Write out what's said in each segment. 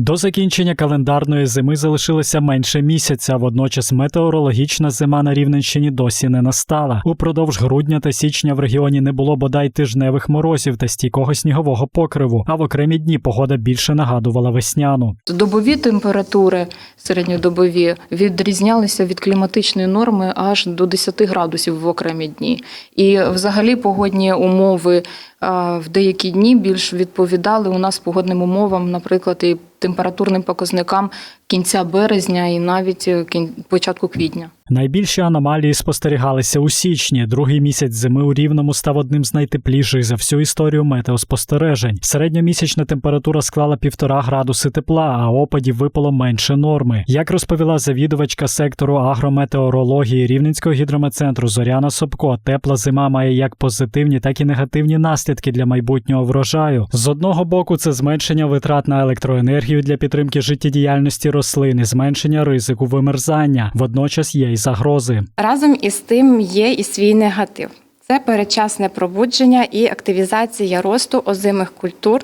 До закінчення календарної зими залишилося менше місяця. Водночас метеорологічна зима на Рівненщині досі не настала. Упродовж грудня та січня в регіоні не було бодай тижневих морозів та стійкого снігового покриву. А в окремі дні погода більше нагадувала весняну. Добові температури середньодобові відрізнялися від кліматичної норми аж до 10 градусів в окремі дні. І взагалі погодні умови в деякі дні більш відповідали у нас погодним умовам, наприклад, і температурним показникам кінця березня і навіть е, початку квітня. Найбільші аномалії спостерігалися у січні. Другий місяць зими у рівному став одним з найтепліших за всю історію метеоспостережень. Середньомісячна температура склала півтора градуси тепла, а опадів випало менше норми. Як розповіла завідувачка сектору агрометеорології Рівненського гідрометцентру Зоряна Собко, тепла зима має як позитивні, так і негативні наслідки для майбутнього врожаю. З одного боку, це зменшення витрат на електроенергію для підтримки життєдіяльності рослин зменшення ризику вимерзання. Водночас є й загрози. Разом із тим є і свій негатив. Це передчасне пробудження і активізація росту озимих культур,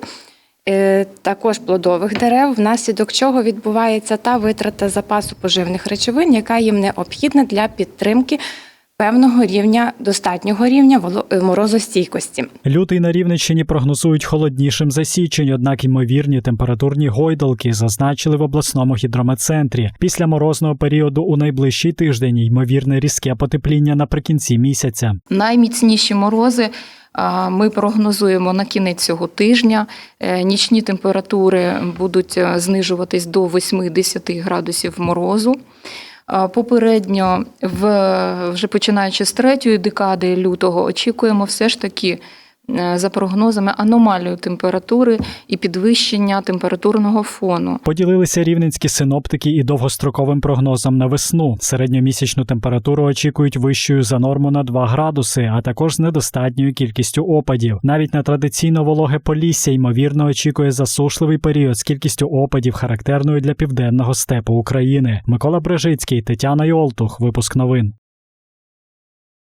е, також плодових дерев, внаслідок чого відбувається та витрата запасу поживних речовин, яка їм необхідна для підтримки певного рівня, достатнього рівня е, морозостійкості. Лютий на Рівненщині прогнозують холоднішим за січень, однак ймовірні температурні гойдалки зазначили в обласному гідрометцентрі. Після морозного періоду у найближчий тиждень ймовірне різке потепління наприкінці місяця. Найміцніші морози ми прогнозуємо на кінець цього тижня. Е, Нічні температури будуть е, знижуватись до 8-10 градусів морозу. Попередньо, в, вже починаючи з третьої декади лютого, очікуємо все ж таки. Е, За прогнозами аномалію температури і підвищення температурного фону. Поділилися рівненські синоптики і довгостроковим прогнозом на весну. Середньомісячну температуру очікують вищою за норму на 2 градуси, а також з недостатньою кількістю опадів. Навіть на традиційно вологе полісся ймовірно очікує засушливий період з кількістю опадів, характерною для південного степу України. Микола Брежицький, Тетяна Йолтух. Випуск новин.